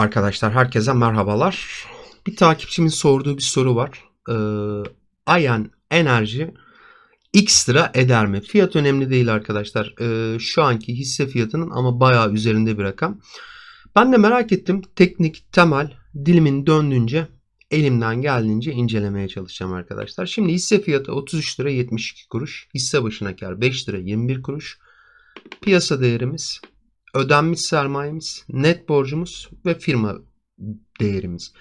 Arkadaşlar herkese merhabalar. Bir takipçimin sorduğu bir soru var. Ee, Ayan Enerji X lira eder mi? Fiyat önemli değil arkadaşlar. Ee, şu anki hisse fiyatının ama bayağı üzerinde bir rakam. Ben de merak ettim. Teknik, temel, dilimin döndüğünce elimden geldiğince incelemeye çalışacağım arkadaşlar. Şimdi hisse fiyatı 33 lira 72 kuruş. Hisse başına kar 5 lira 21 kuruş. Piyasa değerimiz ödenmiş sermayemiz, net borcumuz ve firma değerimiz.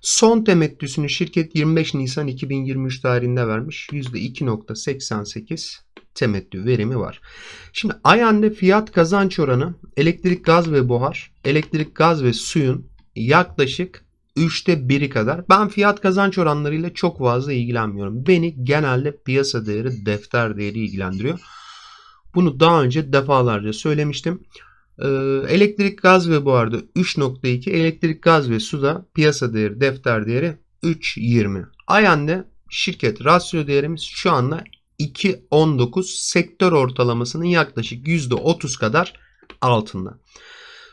Son temettüsünü şirket 25 Nisan 2023 tarihinde vermiş. %2.88 temettü verimi var. Şimdi Ayan'da fiyat kazanç oranı elektrik, gaz ve buhar, elektrik, gaz ve suyun yaklaşık 3'te 1'i kadar. Ben fiyat kazanç oranlarıyla çok fazla ilgilenmiyorum. Beni genelde piyasa değeri, defter değeri ilgilendiriyor. Bunu daha önce defalarca söylemiştim. Ee, elektrik, gaz ve buharda 3.2, elektrik, gaz ve suda piyasa değeri, defter değeri 3.20. Ayan'da şirket rasyo değerimiz şu anda 2.19 sektör ortalamasının yaklaşık %30 kadar altında.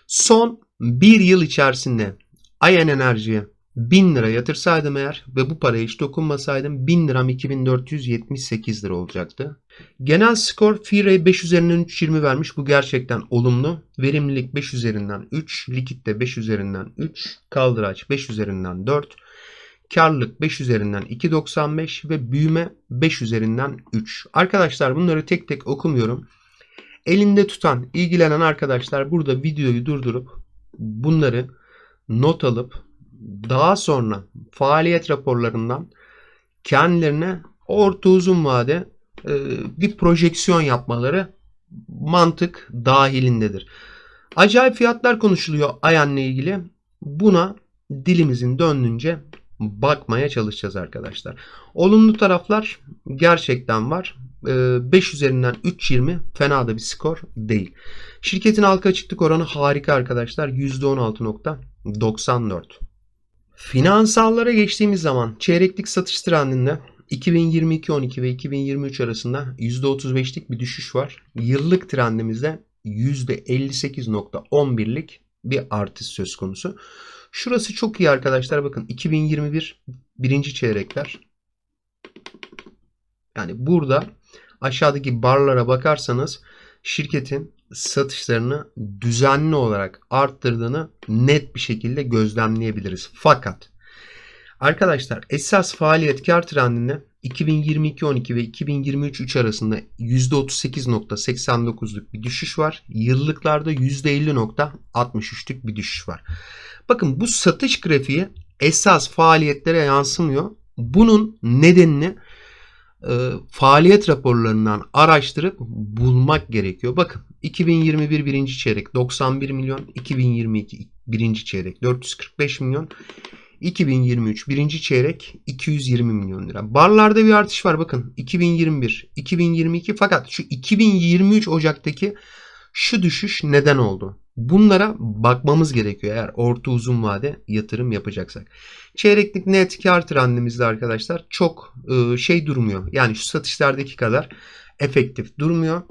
Son bir yıl içerisinde Ayan Enerji'ye 1000 lira yatırsaydım eğer ve bu paraya hiç dokunmasaydım 1000 liram 2478 lira olacaktı. Genel skor FIRE 5 üzerinden 3.20 vermiş. Bu gerçekten olumlu. Verimlilik 5 üzerinden 3. Likit de 5 üzerinden 3. Kaldıraç 5 üzerinden 4. Karlılık 5 üzerinden 2.95 ve büyüme 5 üzerinden 3. Arkadaşlar bunları tek tek okumuyorum. Elinde tutan, ilgilenen arkadaşlar burada videoyu durdurup bunları not alıp daha sonra faaliyet raporlarından kendilerine orta uzun vade e, bir projeksiyon yapmaları mantık dahilindedir. Acayip fiyatlar konuşuluyor Ayan'la ilgili. Buna dilimizin döndüğünce bakmaya çalışacağız arkadaşlar. Olumlu taraflar gerçekten var. 5 üzerinden 3.20 fena da bir skor değil. Şirketin halka açıklık oranı harika arkadaşlar. %16.94. Finansallara geçtiğimiz zaman çeyreklik satış trendinde 2022-12 ve 2023 arasında %35'lik bir düşüş var. Yıllık trendimizde %58.11'lik bir artış söz konusu. Şurası çok iyi arkadaşlar. Bakın 2021 birinci çeyrekler. Yani burada aşağıdaki barlara bakarsanız şirketin satışlarını düzenli olarak arttırdığını net bir şekilde gözlemleyebiliriz. Fakat arkadaşlar esas faaliyet kar trendinde 2022-12 ve 2023-3 arasında %38.89'luk bir düşüş var. Yıllıklarda %50.63'lük bir düşüş var. Bakın bu satış grafiği esas faaliyetlere yansımıyor. Bunun nedenini e, faaliyet raporlarından araştırıp bulmak gerekiyor. Bakın 2021 birinci çeyrek 91 milyon, 2022 birinci çeyrek 445 milyon, 2023 birinci çeyrek 220 milyon lira. Barlarda bir artış var bakın 2021, 2022 fakat şu 2023 Ocak'taki şu düşüş neden oldu? Bunlara bakmamız gerekiyor eğer orta uzun vade yatırım yapacaksak. Çeyreklik net kar trendimizde arkadaşlar çok e, şey durmuyor. Yani şu satışlardaki kadar efektif durmuyor.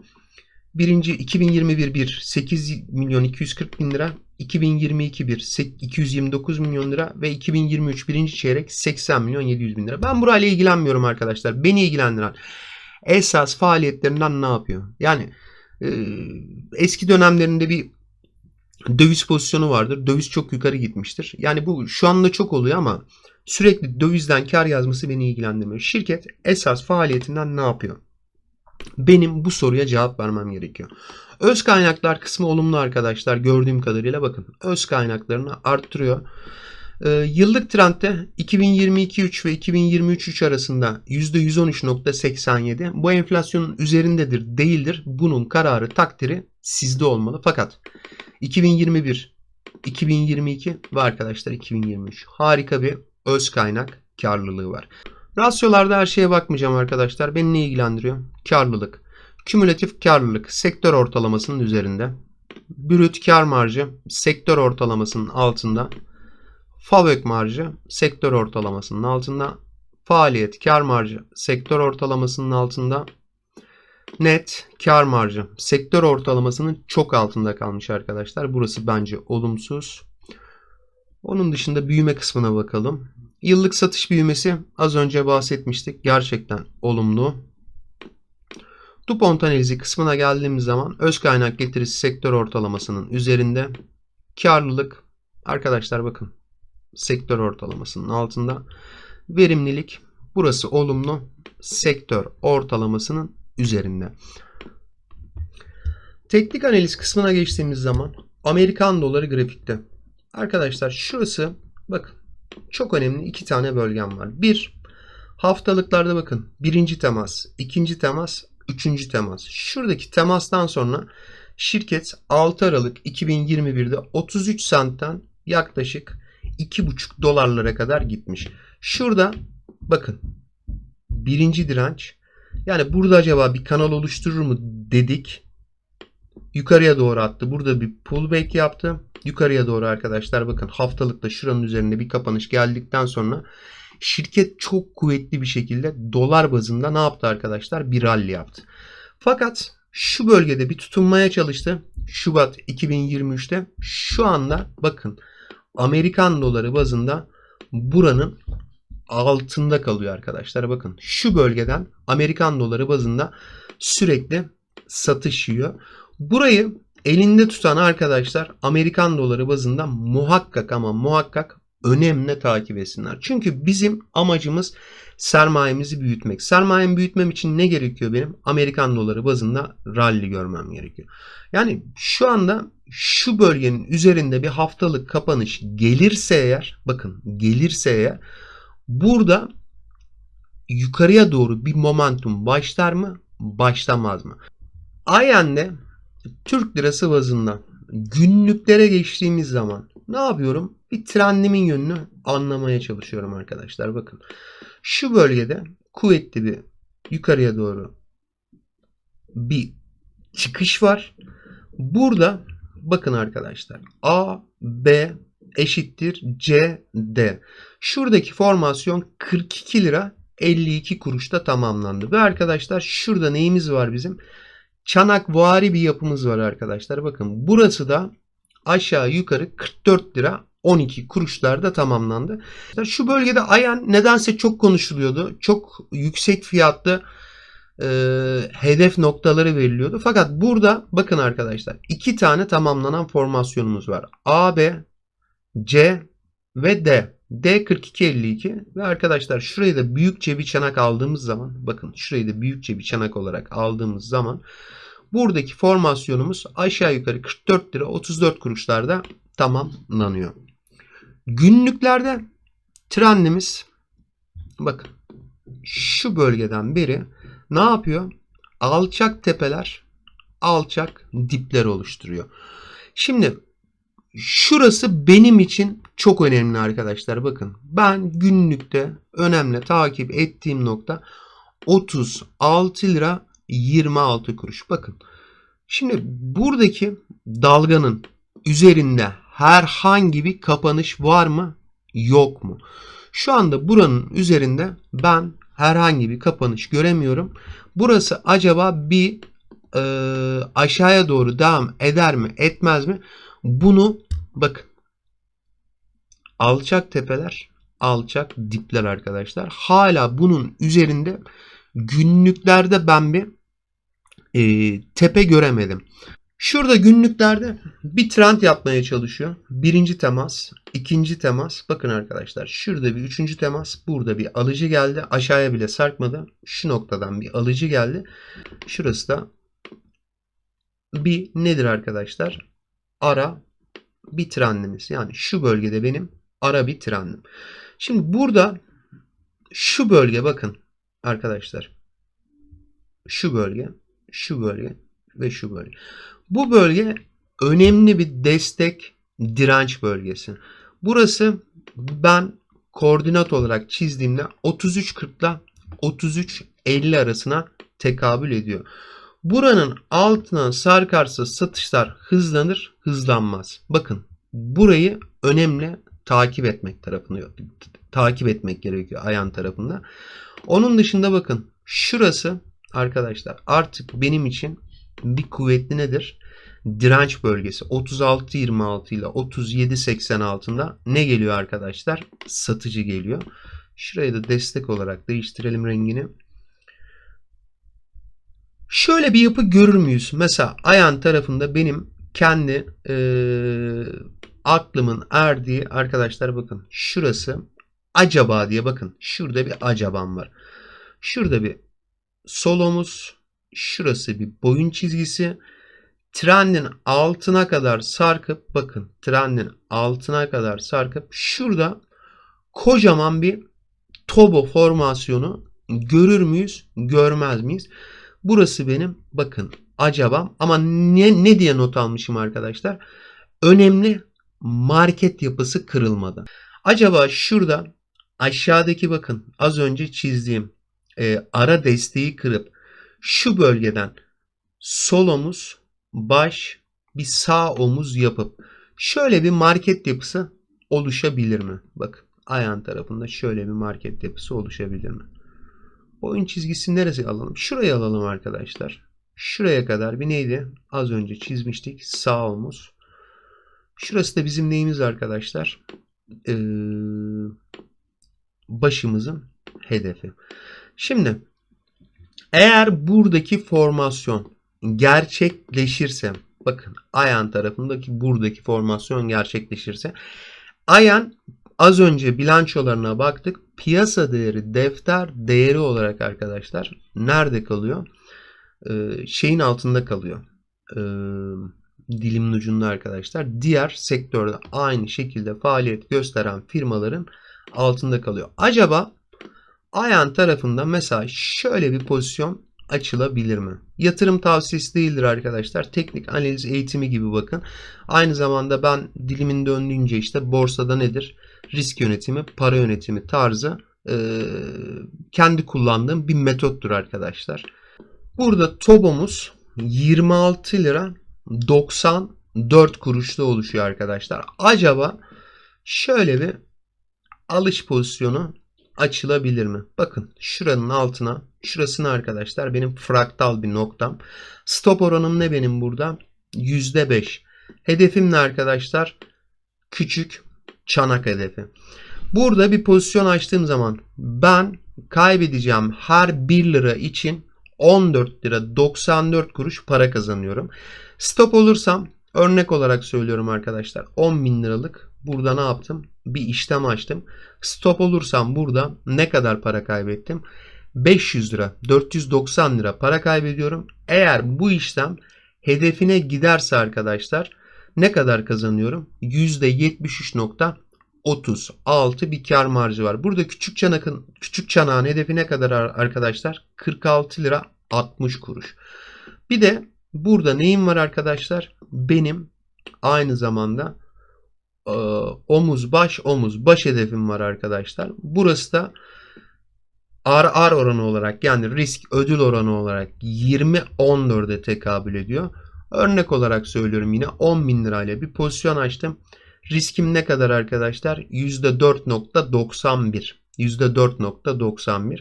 Birinci 2021 bir 8 milyon 240 bin lira. 2022 bir 229 milyon lira ve 2023 birinci çeyrek 80 milyon 700 bin lira. Ben burayla ilgilenmiyorum arkadaşlar. Beni ilgilendiren esas faaliyetlerinden ne yapıyor? Yani e, eski dönemlerinde bir döviz pozisyonu vardır. Döviz çok yukarı gitmiştir. Yani bu şu anda çok oluyor ama sürekli dövizden kar yazması beni ilgilendirmiyor. Şirket esas faaliyetinden ne yapıyor? Benim bu soruya cevap vermem gerekiyor. Öz kaynaklar kısmı olumlu arkadaşlar. Gördüğüm kadarıyla bakın. Öz kaynaklarını arttırıyor. Ee, yıllık trendde 2022-3 ve 2023-3 arasında %113.87. Bu enflasyonun üzerindedir, değildir. Bunun kararı, takdiri sizde olmalı. Fakat 2021, 2022 ve arkadaşlar 2023 harika bir öz kaynak karlılığı var. Rasyolarda her şeye bakmayacağım arkadaşlar. Beni ne ilgilendiriyor? Karlılık. Kümülatif karlılık sektör ortalamasının üzerinde. Brüt kar marjı sektör ortalamasının altında. FAVÖK marjı sektör ortalamasının altında. Faaliyet kar marjı sektör ortalamasının altında. Net kar marjı sektör ortalamasının çok altında kalmış arkadaşlar. Burası bence olumsuz. Onun dışında büyüme kısmına bakalım. Yıllık satış büyümesi az önce bahsetmiştik. Gerçekten olumlu. DuPont analizi kısmına geldiğimiz zaman öz kaynak getirisi sektör ortalamasının üzerinde. Karlılık arkadaşlar bakın sektör ortalamasının altında. Verimlilik burası olumlu. Sektör ortalamasının üzerinde. Teknik analiz kısmına geçtiğimiz zaman Amerikan doları grafikte. Arkadaşlar şurası bakın çok önemli iki tane bölgem var. Bir haftalıklarda bakın birinci temas, ikinci temas, üçüncü temas. Şuradaki temastan sonra şirket 6 Aralık 2021'de 33 sentten yaklaşık 2,5 dolarlara kadar gitmiş. Şurada bakın birinci direnç yani burada acaba bir kanal oluşturur mu dedik. Yukarıya doğru attı. Burada bir pullback yaptı. Yukarıya doğru arkadaşlar bakın haftalıkta şuranın üzerinde bir kapanış geldikten sonra şirket çok kuvvetli bir şekilde dolar bazında ne yaptı arkadaşlar? Bir rally yaptı. Fakat şu bölgede bir tutunmaya çalıştı. Şubat 2023'te şu anda bakın Amerikan doları bazında buranın altında kalıyor arkadaşlar. Bakın şu bölgeden Amerikan doları bazında sürekli satış yiyor. Burayı elinde tutan arkadaşlar Amerikan doları bazında muhakkak ama muhakkak önemli takip etsinler. Çünkü bizim amacımız sermayemizi büyütmek. Sermayemi büyütmem için ne gerekiyor benim? Amerikan doları bazında rally görmem gerekiyor. Yani şu anda şu bölgenin üzerinde bir haftalık kapanış gelirse eğer bakın gelirse eğer burada yukarıya doğru bir momentum başlar mı? Başlamaz mı? Ayen'de Türk lirası bazında günlüklere geçtiğimiz zaman ne yapıyorum? Bir trendimin yönünü anlamaya çalışıyorum arkadaşlar. Bakın şu bölgede kuvvetli bir yukarıya doğru bir çıkış var. Burada bakın arkadaşlar A, B eşittir C, D. Şuradaki formasyon 42 lira 52 kuruşta tamamlandı. Ve arkadaşlar şurada neyimiz var bizim? Çanak vari bir yapımız var arkadaşlar. Bakın burası da aşağı yukarı 44 lira 12 kuruşlarda tamamlandı. Şu bölgede Ayan nedense çok konuşuluyordu. Çok yüksek fiyatlı e, hedef noktaları veriliyordu. Fakat burada bakın arkadaşlar iki tane tamamlanan formasyonumuz var. A, B, C ve D. D 4252 ve arkadaşlar şurayı da büyükçe bir çanak aldığımız zaman bakın şurayı da büyükçe bir çanak olarak aldığımız zaman buradaki formasyonumuz aşağı yukarı 44 lira 34 kuruşlarda tamamlanıyor. Günlüklerde trendimiz bakın şu bölgeden beri ne yapıyor? Alçak tepeler alçak dipler oluşturuyor. Şimdi şurası benim için çok önemli arkadaşlar. Bakın ben günlükte önemli takip ettiğim nokta 36 lira 26 kuruş. Bakın şimdi buradaki dalganın üzerinde herhangi bir kapanış var mı? Yok mu? Şu anda buranın üzerinde ben herhangi bir kapanış göremiyorum. Burası acaba bir e, aşağıya doğru devam eder mi etmez mi? Bunu bakın alçak tepeler alçak dipler arkadaşlar. Hala bunun üzerinde günlüklerde ben bir e, tepe göremedim. Şurada günlüklerde bir trend yapmaya çalışıyor. Birinci temas, ikinci temas. Bakın arkadaşlar şurada bir üçüncü temas. Burada bir alıcı geldi. Aşağıya bile sarkmadı. Şu noktadan bir alıcı geldi. Şurası da bir nedir arkadaşlar? Ara bir trendimiz. Yani şu bölgede benim ara bir trendim. Şimdi burada şu bölge bakın arkadaşlar. Şu bölge, şu bölge ve şu bölge. Bu bölge önemli bir destek direnç bölgesi. Burası ben koordinat olarak çizdiğimde 33.40 ile 33.50 arasına tekabül ediyor. Buranın altına sarkarsa satışlar hızlanır, hızlanmaz. Bakın burayı önemli takip etmek tarafını takip etmek gerekiyor ayan tarafında. Onun dışında bakın şurası arkadaşlar artık benim için bir kuvvetli nedir? direnç bölgesi 36.26 ile 37.86'ında ne geliyor arkadaşlar? Satıcı geliyor. Şurayı da destek olarak değiştirelim rengini. Şöyle bir yapı görür müyüz? Mesela Ayan tarafında benim kendi e, aklımın erdiği arkadaşlar bakın şurası acaba diye bakın. Şurada bir acabam var. Şurada bir sol omuz, şurası bir boyun çizgisi. Trendin altına kadar sarkıp bakın trendin altına kadar sarkıp şurada kocaman bir tobo formasyonu görür müyüz? Görmez miyiz? Burası benim bakın acabam ama ne, ne diye not almışım arkadaşlar? Önemli market yapısı kırılmadı. Acaba şurada aşağıdaki bakın az önce çizdiğim e, ara desteği kırıp şu bölgeden sol omuz, baş, bir sağ omuz yapıp şöyle bir market yapısı oluşabilir mi? Bakın ayağın tarafında şöyle bir market yapısı oluşabilir mi? Oyun çizgisi neresi alalım? Şurayı alalım arkadaşlar. Şuraya kadar bir neydi? Az önce çizmiştik. Sağ omuz. Şurası da bizim neyimiz arkadaşlar? Ee, başımızın hedefi. Şimdi eğer buradaki formasyon gerçekleşirse bakın Ayan tarafındaki buradaki formasyon gerçekleşirse Ayan az önce bilançolarına baktık. Piyasa değeri defter değeri olarak arkadaşlar nerede kalıyor? Ee, şeyin altında kalıyor. Ee, dilimin ucunda arkadaşlar. Diğer sektörde aynı şekilde faaliyet gösteren firmaların altında kalıyor. Acaba Ayan tarafında mesela şöyle bir pozisyon açılabilir mi? Yatırım tavsiyesi değildir arkadaşlar. Teknik analiz eğitimi gibi bakın. Aynı zamanda ben dilimin döndüğünce işte borsada nedir? Risk yönetimi, para yönetimi tarzı e, kendi kullandığım bir metottur arkadaşlar. Burada TOBO'muz 26 lira 94 kuruşta oluşuyor arkadaşlar. Acaba şöyle bir alış pozisyonu açılabilir mi? Bakın şuranın altına şurasını arkadaşlar benim fraktal bir noktam. Stop oranım ne benim burada? %5. Hedefim ne arkadaşlar? Küçük çanak hedefi. Burada bir pozisyon açtığım zaman ben kaybedeceğim her 1 lira için 14 lira 94 kuruş para kazanıyorum. Stop olursam örnek olarak söylüyorum arkadaşlar 10 bin liralık burada ne yaptım? Bir işlem açtım. Stop olursam burada ne kadar para kaybettim? 500 lira 490 lira para kaybediyorum. Eğer bu işlem hedefine giderse arkadaşlar ne kadar kazanıyorum? %73.36 bir kar marjı var. Burada küçük çanakın küçük çanağın hedefi ne kadar arkadaşlar? 46 lira 60 kuruş. Bir de burada neyim var arkadaşlar? Benim aynı zamanda e, omuz baş omuz baş hedefim var arkadaşlar. Burası da RR oranı olarak yani risk ödül oranı olarak 20-14'e tekabül ediyor. Örnek olarak söylüyorum yine 10 bin lirayla bir pozisyon açtım. Riskim ne kadar arkadaşlar? %4.91. %4.91.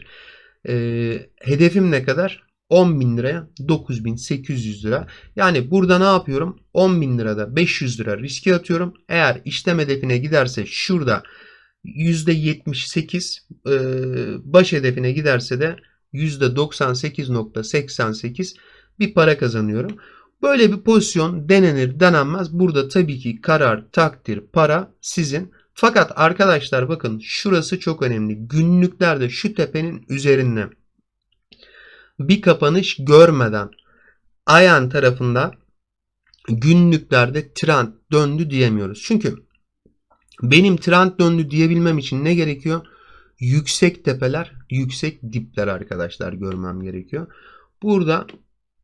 Ee, hedefim ne kadar? 10 bin liraya 9800 lira. Yani burada ne yapıyorum? 10 bin lirada 500 lira riske atıyorum. Eğer işlem hedefine giderse şurada %78 e, baş hedefine giderse de %98.88 bir para kazanıyorum. Böyle bir pozisyon denenir denenmez. Burada tabii ki karar, takdir, para sizin. Fakat arkadaşlar bakın şurası çok önemli. Günlüklerde şu tepenin üzerinde bir kapanış görmeden Ayan tarafında günlüklerde trend döndü diyemiyoruz. Çünkü benim trend döndü diyebilmem için ne gerekiyor? Yüksek tepeler, yüksek dipler arkadaşlar görmem gerekiyor. Burada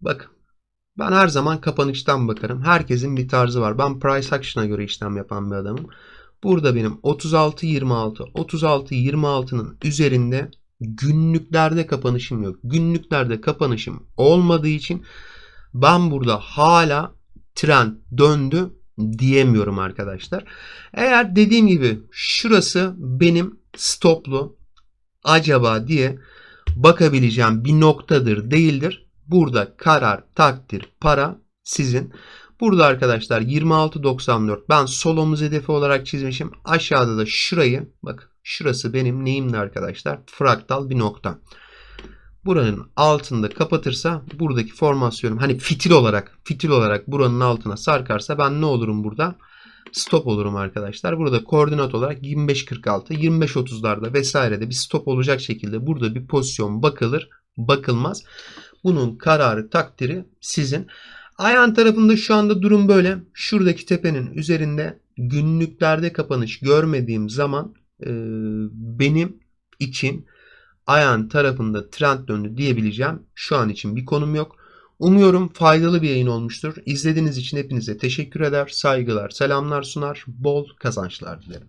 bakın ben her zaman kapanıştan bakarım. Herkesin bir tarzı var. Ben price action'a göre işlem yapan bir adamım. Burada benim 36-26, 36-26'nın üzerinde günlüklerde kapanışım yok. Günlüklerde kapanışım olmadığı için ben burada hala trend döndü diyemiyorum arkadaşlar. Eğer dediğim gibi şurası benim stoplu acaba diye bakabileceğim bir noktadır değildir. Burada karar, takdir, para sizin. Burada arkadaşlar 26.94 ben sol omuz hedefi olarak çizmişim. Aşağıda da şurayı bak şurası benim neyimdi arkadaşlar? Fraktal bir nokta. Buranın altında kapatırsa buradaki formasyonum hani fitil olarak fitil olarak buranın altına sarkarsa ben ne olurum burada? Stop olurum arkadaşlar. Burada koordinat olarak 25.46, 25.30'larda vesairede bir stop olacak şekilde burada bir pozisyon bakılır, bakılmaz. Bunun kararı takdiri sizin. Ayhan tarafında şu anda durum böyle. Şuradaki tepenin üzerinde günlüklerde kapanış görmediğim zaman e, benim için Ayhan tarafında trend döndü diyebileceğim. Şu an için bir konum yok. Umuyorum faydalı bir yayın olmuştur. İzlediğiniz için hepinize teşekkür eder, saygılar, selamlar sunar, bol kazançlar dilerim.